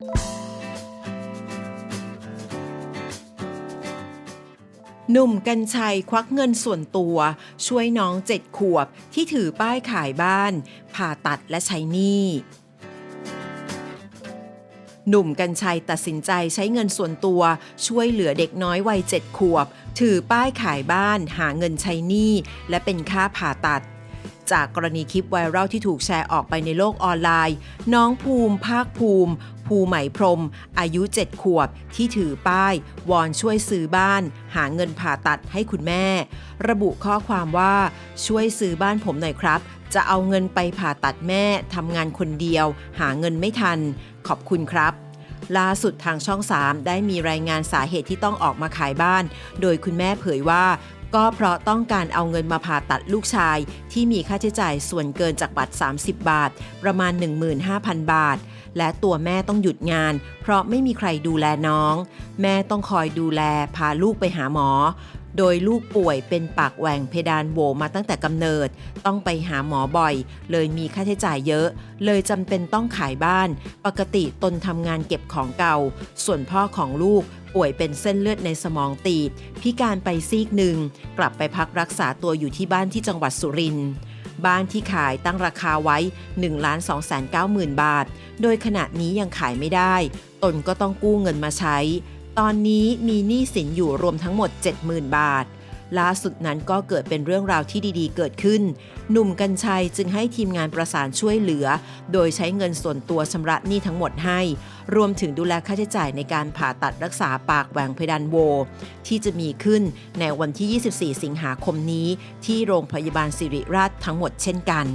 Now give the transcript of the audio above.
หนุ่มกัญชัยควักเงินส่วนตัว ช่วยน้องเจ็ดขวบที่ถือป้ายขายบ้าน ผ่าตัดและใช้หนี้หนุ่มกัญชัยตัดสินใจใช้เงินส่วนตัว ช่วยเหลือเด็กน้อยวัยเจ็ดขวบ ถือป้ายขายบ้านหาเงินใช้หนี้ และเป็นค่าผ่าตัด จากกรณีคลิปไวรัลที่ถูกแชร์ออกไปในโลกออนไลน์ น้องภูมิ ภาคภูมิ ภูไหมพรม อายุ 7 ขวบ ที่ถือป้าย วอนช่วยซื้อบ้าน หาเงินผ่าตัดให้คุณแม่ ระบุข้อความว่าช่วยซื้อบ้านผมหน่อยครับ จะเอาเงินไปผ่าตัดแม่ทำงานคนเดียว หาเงินไม่ทัน ขอบคุณครับล่าสุดทางช่อง 3 ได้มีรายงานสาเหตุที่ต้องออกมาขายบ้าน โดยคุณแม่เผยว่า ก็เพราะต้องการเอาเงินมาผ่าตัดลูกชาย ที่มีค่าใช้จ่ายส่วนเกินจากบัตร 30 บาท ประมาณ 15,000 บาท และตัวแม่ต้องหยุดงาน เพราะไม่มีใครดูแลน้อง แม่ต้องคอยดูแลพาลูกไปหาหมอ โดยลูกป่วยเป็นปากแหว่งเพดานโหวมาตั้งแต่กำเนิด ต้องไปหาหมอบ่อย เลยมีค่าใช้จ่ายเยอะ เลยจำเป็นต้องขายบ้าน ปกติตนทำงานเก็บของเก่า ส่วนพ่อของลูกป่วยเป็นเส้นเลือดในสมองตีบพิการไปซีกหนึ่ง กลับไปพักรักษาตัวอยู่ที่บ้านที่จังหวัดสุรินทร์ บ้านที่ขายตั้งราคาไว้ 1 2 9 0 0 0 0 บาท โดยขณะนี้ยังขายไม่ได้ ตนก็ต้องกู้เงินมาใช้ ตอนนี้มีหนี้สินอยู่รวมทั้งหมด 70,000 บาท ล่าสุดนั้นก็เกิดเป็นเรื่องราวที่ดีๆ เกิดขึ้น หนุ่มกัญชัยจึงให้ทีมงานประสานช่วยเหลือ โดยใช้เงินส่วนตัวชำระหนี้ทั้งหมดให้ รวมถึงดูแลค่าใช้จ่ายในการผ่าตัดรักษาปากแหว่งเพดานโว ที่จะมีขึ้นในวันที่ 24 สิงหาคมนี้ ที่โรงพยาบาลสิริราชทั้งหมดเช่นกัน